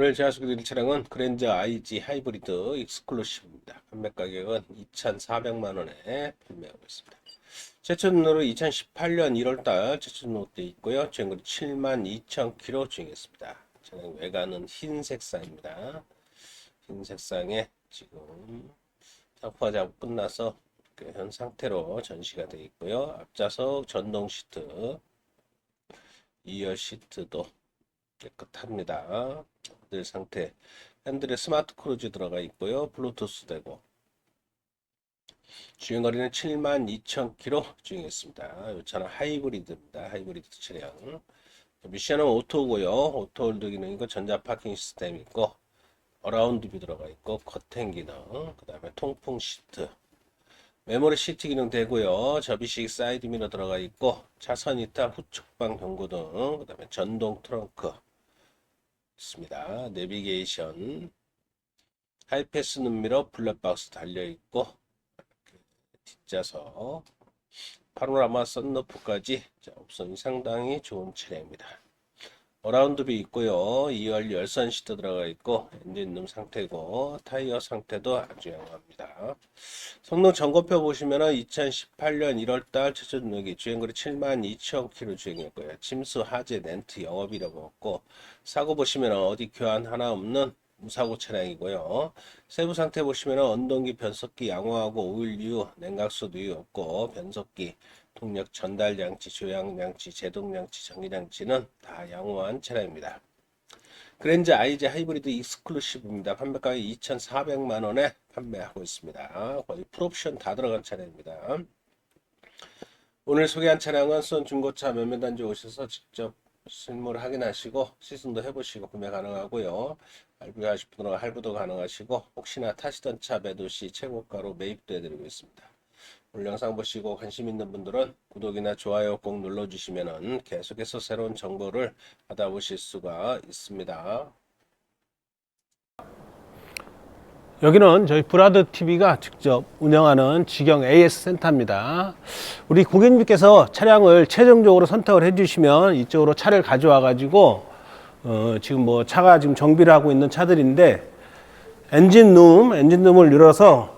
오늘 제가 소개드릴 차량은 그랜저 IG 하이브리드 익스클루시브입니다. 판매 가격은 2,400만 원에 판매하고 있습니다. 최초로 2018년 1월달 최초로 돼 있고요. 주행거리 72,000km 주행했습니다. 차량 외관은 흰 색상입니다. 흰 색상에 지금 상파 작업 끝나서 현 상태로 전시가 되어 있고요. 앞좌석 전동 시트, 2열 시트도 깨끗합니다. 핸들 상태. 핸들에 스마트 크루즈 들어가 있고요. 블루투스 되고. 주행거리는 72,000km 주행했습니다. 이 차는 하이브리드입니다. 하이브리드 차량. 미션은 오토고요. 오토 홀드 기능 이고 전자 파킹 시스템 있고 어라운드 뷰 들어가 있고 커튼 기능, 그 다음에 통풍 시트, 메모리 시트 기능 되고요. 접이식 사이드 미러 들어가 있고 차선 이탈 후측방 경고 등, 그 다음에 전동 트렁크 있습니다. 내비게이션, 하이패스 눈미러 블랙박스 달려 있고 뒷좌석, 파노라마 썬루프까지 자, 옵션이 상당히 좋은 차량입니다. 어라운드비 있고요. 2열 열선 시트 들어가 있고 엔진룸 상태고 타이어 상태도 아주 양호합니다. 성능 점검표 보시면은 2018년 1월달 최저 능력이 주행거리 72,000km 주행했고요. 침수 하재 렌트 영업이라고 없고 사고 보시면 어디 교환 하나 없는 무사고 차량이고요. 세부 상태 보시면 언동기 변속기 양호하고 오일 류 냉각수 누유 없고 변속기 동력 전달 장치, 조향 장치, 제동 장치, 전기 장치는 다 양호한 차량입니다. 그랜저 IG 하이브리드 익스클루시브입니다. 판매 가격 2,400만 원에 판매하고 있습니다. 거의 풀옵션 다 들어간 차량입니다. 오늘 소개한 차량은 쏜 중고차 몇몇 단지 오셔서 직접 실물 확인하시고 시승도 해보시고 구매 가능하고요. 할부하실 분은 할부도 가능하시고 혹시나 타시던 차 매도 시 최고가로 매입도 해드리고 있습니다. 오늘 영상 보시고 관심 있는 분들은 구독이나 좋아요 꼭 눌러주시면 계속해서 새로운 정보를 받아보실 수가 있습니다. 여기는 저희 브라드 TV가 직접 운영하는 직영 AS 센터입니다. 우리 고객님께서 차량을 최종적으로 선택을 해주시면 이쪽으로 차를 가져와 가지고 어, 지금 뭐 차가 지금 정비를 하고 있는 차들인데 엔진룸, 엔진룸을 열어서